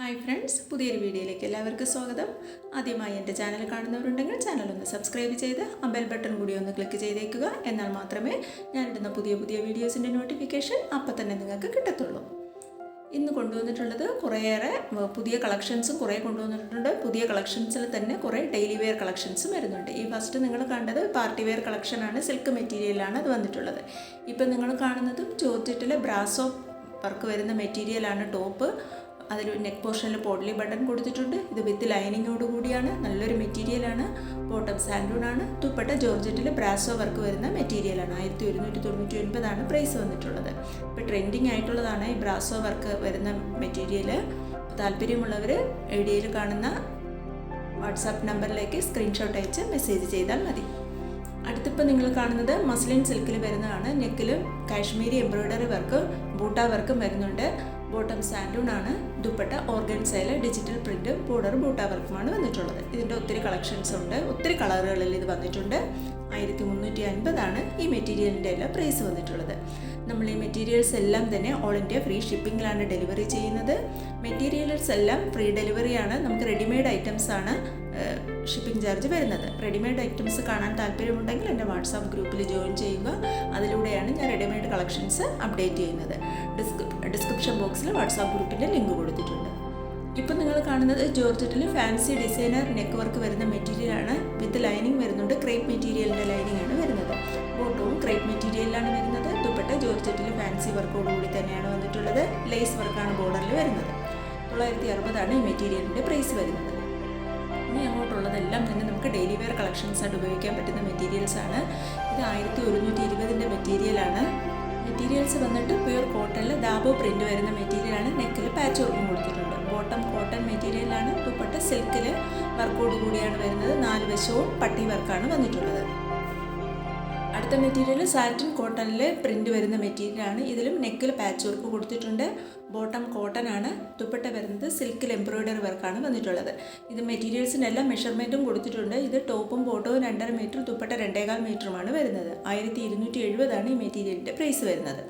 Hi friends പുതിയൊരു വീഡിയോയിലേക്ക് എല്ലാവർക്കും സ്വാഗതം. ആദ്യമായി എന്റെ ചാനൽ കാണുന്നവരുണ്ടെങ്കിൽ ചാനൽ ഒന്ന് സബ്സ്ക്രൈബ് ചെയ്ത് ബെൽ ബട്ടൺ കൂടി ഒന്ന് ക്ലിക്ക് ചെയ്തേക്കുക. എന്നാൽ മാത്രമേ ഞാനിടുന്ന പുതിയ പുതിയ വീഡിയോസിന്റെ നോട്ടിഫിക്കേഷൻ അപ്പം തന്നെ നിങ്ങൾക്ക് കിട്ടത്തുള്ളൂ. ഇന്ന് കൊണ്ടുവന്നിട്ടുള്ളത് കുറേയേറെ പുതിയ കളക്ഷൻസും കുറേ കൊണ്ടുവന്നിട്ടുണ്ട്. പുതിയ കളക്ഷൻസിൽ തന്നെ കുറേ ഡെയിലി വെയർ കളക്ഷൻസും വരുന്നുണ്ട്. ഈ ഫസ്റ്റ് നിങ്ങൾ കണ്ടത് പാർട്ടി വെയർ കളക്ഷനാണ് സിൽക്ക് മെറ്റീരിയലാണ് അത് വന്നിട്ടുള്ളത്. ഇപ്പം നിങ്ങൾ കാണുന്നതും ചോദിച്ചിട്ടുള്ള ബ്രാസോ വർക്ക് വരുന്ന മെറ്റീരിയലാണ് ടോപ്പ്. അതിൽ നെക്ക് പോർഷനിൽ പോഡ്ലി ബട്ടൺ കൊടുത്തിട്ടുണ്ട്. ഇത് വിത്ത് ലൈനിങ്ങോട് കൂടിയാണ്. നല്ലൊരു മെറ്റീരിയലാണ് ബോട്ടം ആണ്. തുപ്പട്ട ജോർജറ്റിൽ ബ്രാസോ വർക്ക് വരുന്ന മെറ്റീരിയലാണ് ആയിരത്തി ഒരുന്നൂറ്റി തൊണ്ണൂറ്റി ഒൻപതാണ് പ്രൈസ് വന്നിട്ടുള്ളത്. ഇപ്പോൾ ട്രെൻഡിങ് ആയിട്ടുള്ളതാണ് ഈ ബ്രാസോ വർക്ക് വരുന്ന മെറ്റീരിയൽ താല്പര്യമുള്ളവർ ഐഡിയയിൽ കാണുന്ന വാട്സാപ്പ് നമ്പറിലേക്ക് സ്ക്രീൻഷോട്ട് അയച്ച് മെസ്സേജ് ചെയ്താൽ മതി. അടുത്തിപ്പോൾ നിങ്ങൾ കാണുന്നത് മസ്ലിൻ സിൽക്കിൽ വരുന്നതാണ്. നെക്കിലും കാശ്മീരി എംബ്രോയ്ഡറി വർക്കും ബൂട്ട വർക്കും വരുന്നുണ്ട്. ബോട്ടം സാൻഡൂൺ ആണ് ദുപ്പട്ട ഓർഗൻസയിൽ ഡിജിറ്റൽ പ്രിന്റ് ബോർഡർ ബൂട്ട വർക്കുമാണ് വന്നിട്ടുള്ളത്. ഇതിന്റെ ഒത്തിരി കളക്ഷൻസ് ഉണ്ട്. ഒത്തിരി കളറുകളിൽ ഇത് വന്നിട്ടുണ്ട്. ആയിരത്തി മുന്നൂറ്റി അൻപതാണ് ഈ മെറ്റീരിയലിന്റെ എല്ലാം പ്രൈസ് വന്നിട്ടുള്ളത്. നമ്മൾ ഈ മെറ്റീരിയൽസ് എല്ലാം തന്നെ ഓൾ ഇന്ത്യ ഫ്രീ ഷിപ്പിങ്ങിലാണ് ഡെലിവറി ചെയ്യുന്നത്. മെറ്റീരിയൽസ് എല്ലാം ഫ്രീ ഡെലിവറിയാണ് നമുക്ക് റെഡിമെയ്ഡ് ഐറ്റംസ് ആണ് ഷിപ്പിംഗ് ചാർജ് വരുന്നത്. റെഡിമെയ്ഡ് ഐറ്റംസ് കാണാൻ താല്പര്യമുണ്ടെങ്കിൽ എന്റെ വാട്സാപ്പ് ഗ്രൂപ്പിൽ ജോയിൻ ചെയ്യുക. അതിലൂടെയാണ് ഞാൻ റെഡിമെയ്ഡ് കളക്ഷൻസ് അപ്ഡേറ്റ് ചെയ്യുന്നത്. ഡിസ്ക്രിപ്ഷൻ ഡിസ്ക്രിപ്ഷൻ ബോക്സിൽ വാട്സാപ്പ് ഗ്രൂപ്പിന്റെ ലിങ്ക് കൊടുത്തിട്ടുണ്ട്. ഇപ്പം നിങ്ങൾ കാണുന്നത് ജോർജറ്റിൽ ഫാൻസി ഡിസൈനർ നെക്ക് വർക്ക് വരുന്ന മെറ്റീരിയലാണ് വിത്ത് ലൈനിങ് വരുന്നുണ്ട്. ക്രേപ്പ് മെറ്റീരിയലിന്റെ ലൈനിങ് ആണ് വരുന്നത്. ബോട്ടവും ക്രേപ്പ് മെറ്റീരിയലിലാണ് വരുന്നത്. ദുപ്പട്ട ജോർജറ്റിൽ ഫാൻസി വർക്കോടുകൂടി തന്നെയാണ് വന്നിട്ടുള്ളത്. ലേസ് വർക്കാണ് ബോർഡറിൽ വരുന്നത്. തൊള്ളായിരത്തി അറുപതാണ് ഈ മെറ്റീരിയലിന്റെ പ്രൈസ് വരുന്നത്. ഇനി അങ്ങോട്ടുള്ളതെല്ലാം തന്നെ നമുക്ക് ഡെയിലി വെയർ കളക്ഷൻസ് ആയിട്ട് ഉപയോഗിക്കാൻ പറ്റുന്ന മെറ്റീരിയൽസ് ആണ് ഇത് ആയിരത്തി ഒരുന്നൂറ്റി ഇരുപതിന്റെ മെറ്റീരിയലാണ്. മെറ്റീരിയൽസ് വന്നിട്ട് പ്യൂർ കോട്ടണിൽ ദാബോ പ്രിന്റ് വരുന്ന മെറ്റീരിയലാണ് നെക്കിൽ പാച്ച് വർക്കും കൊടുത്തിട്ടുണ്ട്. ബോട്ടം കോട്ടൺ മെറ്റീരിയലാണ് ദുപ്പട്ട സിൽക്കിൽ വർക്കോട് കൂടിയാണ് വരുന്നത്. നാല് വശവും പട്ടി വർക്കാണ് വന്നിട്ടുള്ളത്. അടുത്ത മെറ്റീരിയൽ സാറ്റിൻ കോട്ടണിൽ പ്രിന്റ് വരുന്ന മെറ്റീരിയലാണ് ഇതിലും നെക്കിൽ പാച്ച് വർക്ക് കൊടുത്തിട്ടുണ്ട്. ബോട്ടം കോട്ടൺ ആണ്. ദുപ്പട്ട വരുന്നത് സിൽക്കിൽ എംബ്രോയ്ഡറി വർക്കാണ് വന്നിട്ടുള്ളത്. ഇത് മെറ്റീരിയൽസിന്റെ എല്ലാം മെഷർമെന്റും കൊടുത്തിട്ടുണ്ട്. ഇത് ടോപ്പും ബോട്ടവും രണ്ടര മീറ്റർ ദുപ്പട്ട രണ്ടേകാൽ മീറ്ററുമാണ് വരുന്നത്. ആയിരത്തി ഇരുന്നൂറ്റി എഴുപതാണ് ഈ മെറ്റീരിയലിന്റെ പ്രൈസ് വരുന്നത്.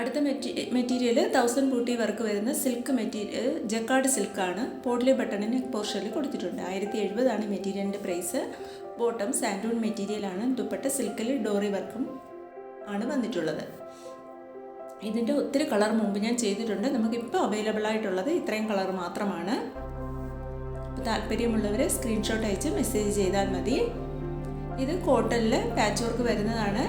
അടുത്ത മെറ്റീ മെറ്റീരിയൽ തൗസൻഡ് ബൂട്ടി വർക്ക് വരുന്ന സിൽക്ക് മെറ്റീരിയൽ ജക്കാർഡ് സിൽക്കാണ് പോട്ടിലെ ബട്ടണിന് പോർഷനിൽ കൊടുത്തിട്ടുണ്ട്. ആയിരത്തി എഴുപതാണ് മെറ്റീരിയലിന്റെ പ്രൈസ് ബോട്ടം സാൻഡൂൺ മെറ്റീരിയലാണ്. ദുപ്പട്ട സിൽക്കിൽ ഡോറി വർക്കും ആണ് വന്നിട്ടുള്ളത്. ഇതിന്റെ ഒത്തിരി കളർ മുമ്പ് ഞാൻ ചെയ്തിട്ടുണ്ട്. നമുക്കിപ്പോൾ അവൈലബിൾ ആയിട്ടുള്ളത് ഇത്രയും കളർ മാത്രമാണ്. താല്പര്യമുള്ളവർ സ്ക്രീൻഷോട്ട് അയച്ച് മെസ്സേജ് ചെയ്താൽ മതി. ഇത് കോട്ടണിൽ പാച്ച് വർക്ക് വരുന്നതാണ്.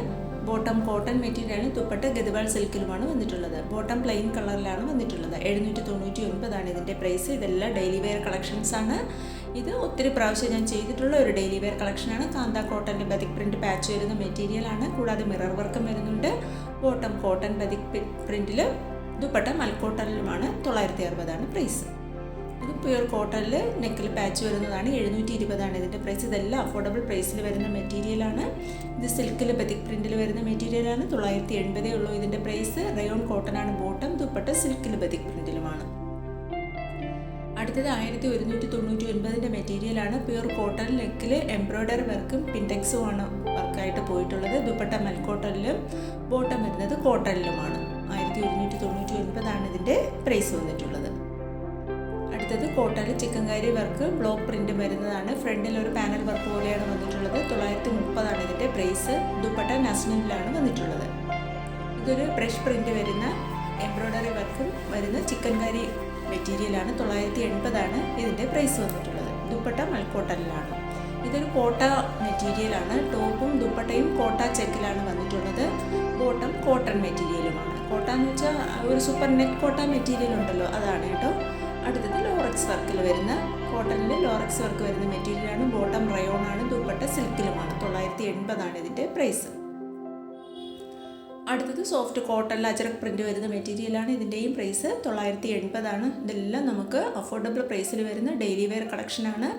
ബോട്ടം കോട്ടൺ മെറ്റീരിയലാണ് ദുപ്പട്ട ഗതുവാൾ സിൽക്കിലുമാണ് വന്നിട്ടുള്ളത്. ബോട്ടം പ്ലെയിൻ കളറിലാണ് വന്നിട്ടുള്ളത്. എഴുന്നൂറ്റി തൊണ്ണൂറ്റി ഒൻപതാണ് ഇതിന്റെ പ്രൈസ്. ഇതെല്ലാം ഡെയിലി വെയർ കളക്ഷൻസ് ആണ്. ഇത് ഒത്തിരി പ്രാവശ്യം ഞാൻ ചെയ്തിട്ടുള്ള ഒരു ഡെയിലി വെയർ കളക്ഷനാണ് കാന്ത കോട്ടന്റെ ബതിക് പ്രിന്റ് പാച്ച് വരുന്ന മെറ്റീരിയലാണ് കൂടാതെ മിറർ വർക്കും വരുന്നുണ്ട്. ബോട്ടം കോട്ടൺ ബതിക് പ്രിന്റിൽ ദുപ്പട്ട മൽക്കോട്ടനിലുമാണ് തൊള്ളായിരത്തി അറുപതാണ് പ്രൈസ്. ഇത് പ്യുർ കോട്ടണിൽ നെക്കിൽ പാച്ച് വരുന്നതാണ്. എഴുന്നൂറ്റി ഇരുപതാണ് ഇതിന്റെ പ്രൈസ് ഇതെല്ലാം അഫോർഡബിൾ പ്രൈസിൽ വരുന്ന മെറ്റീരിയലാണ് ഇത് സിൽക്കിൽ ബതിക് പ്രിന്റിൽ വരുന്ന മെറ്റീരിയലാണ് തൊള്ളായിരത്തി എൺപതേ ഉള്ളൂ ഇതിന്റെ പ്രൈസ് റയോൺ കോട്ടനാണ് ബോട്ടം ദുപ്പട്ട സിൽക്കിൽ ബതിക് പ്രിന്റിലുമാണ് അടുത്തത് ആയിരത്തി ഒരുന്നൂറ്റി തൊണ്ണൂറ്റി ഒൻപതിന്റെ മെറ്റീരിയലാണ് പ്യുർ കോട്ടൺ നെക്കിൽ എംബ്രോയ്ഡറി വർക്കും പിൻടെക്സും ആണ് വർക്കായിട്ട് പോയിട്ടുള്ളത്. ദുപ്പട്ട മൽക്കോട്ടണിലും ബോട്ടം വരുന്നത് കോട്ടണിലുമാണ് ആയിരത്തി ഒരുന്നൂറ്റി തൊണ്ണൂറ്റി ഒൻപതാണ് ഇതിന്റെ പ്രൈസ് വന്നിട്ടുള്ളത്. അടുത്തത് chikan chikankari work block print വരുന്നതാണ്. ഫ്രണ്ടിൽ ഒരു പാനൽ വർക്ക് പോലെയാണ് വന്നിട്ടുള്ളത്. തൊള്ളായിരത്തി മുപ്പതാണ് ഇതിന്റെ പ്രൈസ്. ദുപ്പട്ട നാഷണലിലാണ് വന്നിട്ടുള്ളത്. ഇതൊരു ബ്രഷ് പ്രിന്റ് വരുന്ന എംബ്രോയ്ഡറി വർക്കും വരുന്ന ചിക്കൻ ചിക്കൻകാരി മെറ്റീരിയലാണ് തൊള്ളായിരത്തി എൺപതാണ് ഇതിന്റെ പ്രൈസ് വന്നിട്ടുള്ളത്. ദുപ്പട്ട മൽക്കോട്ടനിലാണ്. ഇതൊരു കോട്ട മെറ്റീരിയലാണ് ടോപ്പും ദുപ്പട്ടയും കോട്ട ചെക്കിലാണ് വന്നിട്ടുള്ളത്. ബോട്ടം കോട്ടൺ മെറ്റീരിയലുമാണ്. കോട്ട എന്ന് വെച്ചാൽ ഒരു സൂപ്പർ നെറ്റ് കോട്ട മെറ്റീരിയൽ ഉണ്ടല്ലോ അതാണ് കേട്ടോ. അടുത്തത് ലോറക്സ് വർക്കിൽ വരുന്ന കോട്ടണിൽ ലോറക്സ് വർക്ക് വരുന്ന മെറ്റീരിയലാണ് ബോട്ടം റയോണാണ് ദുപ്പട്ട സിൽക്കിലുമാണ്. തൊള്ളായിരത്തി എൺപതാണ് ഇതിന്റെ പ്രൈസ്. അടുത്തത് സോഫ്റ്റ് കോട്ടൺ അജറക് പ്രിന്റ് വരുന്ന മെറ്റീരിയലാണ് ഇതിന്റെയും പ്രൈസ് തൊള്ളായിരത്തി എൺപതാണ് ഇതെല്ലാം നമുക്ക് അഫോർഡബിൾ പ്രൈസിൽ വരുന്ന ഡെയിലി വെയർ കളക്ഷനാണ്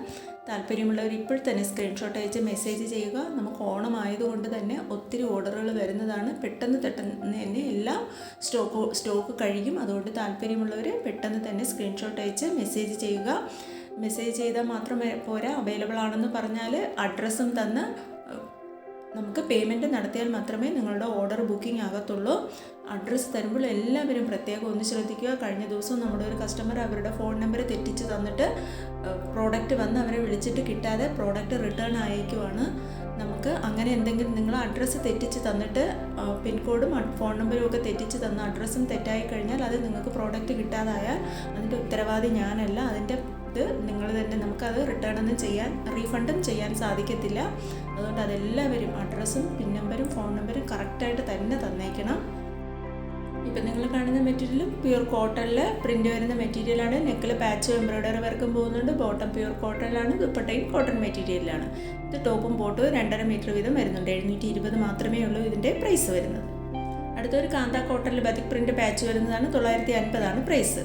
താല്പര്യമുള്ളവർ ഇപ്പോൾ തന്നെ സ്ക്രീൻഷോട്ട് അയച്ച് മെസ്സേജ് ചെയ്യുക. നമുക്ക് ഓണം ആയതുകൊണ്ട് തന്നെ ഒത്തിരി ഓർഡറുകൾ വരുന്നതാണ്. പെട്ടെന്ന് പെട്ടെന്ന് തന്നെ എല്ലാം സ്റ്റോക്ക് സ്റ്റോക്ക് കഴിയും. അതുകൊണ്ട് താല്പര്യമുള്ളവർ പെട്ടെന്ന് തന്നെ സ്ക്രീൻഷോട്ട് അയച്ച് മെസ്സേജ് ചെയ്യുക. മെസ്സേജ് ചെയ്താൽ മാത്രമേ പോരാ. അവൈലബിൾ ആണെന്ന് പറഞ്ഞാൽ അഡ്രസ്സും തന്ന് നമുക്ക് പേയ്മെന്റ് നടത്തിയാൽ മാത്രമേ നിങ്ങളുടെ ഓർഡർ ബുക്കിംഗ് ആകത്തുള്ളൂ. അഡ്രസ്സ് തരുമ്പോൾ എല്ലാവരും പ്രത്യേകം ഒന്ന് ശ്രദ്ധിക്കുക. കഴിഞ്ഞ ദിവസം നമ്മുടെ ഒരു കസ്റ്റമർ അവരുടെ ഫോൺ നമ്പർ തെറ്റിച്ച് തന്നിട്ട് പ്രോഡക്റ്റ് വന്ന് അവരെ വിളിച്ചിട്ട് കിട്ടാതെ പ്രോഡക്റ്റ് റിട്ടേൺ അയക്കുവാണ്. നമുക്ക് അങ്ങനെ എന്തെങ്കിലും നിങ്ങൾ അഡ്രസ്സ് തെറ്റിച്ച് തന്നിട്ട് പിൻകോഡും ഫോൺ നമ്പറും ഒക്കെ തെറ്റിച്ച് തന്ന അഡ്രസ്സും തെറ്റായി കഴിഞ്ഞാൽ അത് നിങ്ങൾക്ക് പ്രോഡക്റ്റ് കിട്ടാതായാൽ അതിന്റെ ഉത്തരവാദി ഞാനല്ല. അതിന്റെ ഇത് നിങ്ങൾ തന്നെ നമുക്കത് റിട്ടേൺ ഒന്നും ചെയ്യാൻ റീഫണ്ടും ചെയ്യാൻ സാധിക്കത്തില്ല. അതുകൊണ്ട് അതെല്ലാവരും അഡ്രസ്സും പിൻ നമ്പരും ഫോൺ നമ്പരും കറക്റ്റായിട്ട് തന്നെ തന്നേക്കണം. ഇപ്പം നിങ്ങൾ കാണുന്ന മെറ്റീരിയലും പ്യൂർ കോട്ടണിൽ പ്രിന്റ് വരുന്ന മെറ്റീരിയലാണ് നെക്കിൽ പാച്ച് എംബ്രോയ്ഡറി വർക്കും പോകുന്നുണ്ട്. ബോട്ടം പ്യൂർ കോട്ടണിലാണ് ദുപ്പട്ടയും കോട്ടൺ മെറ്റീരിയലാണ് ഇത് ടോപ്പും ബോട്ടും രണ്ടര മീറ്റർ വീതം വരുന്നുണ്ട്. എഴുന്നൂറ്റി ഇരുപത് മാത്രമേ ഉള്ളൂ ഇതിന്റെ പ്രൈസ് വരുന്നത്. അടുത്തൊരു കാന്ത കോട്ടണിൽ ബതിക് പ്രിന്റ് പാച്ച് വരുന്നതാണ്. തൊള്ളായിരത്തി അൻപതാണ് പ്രൈസ്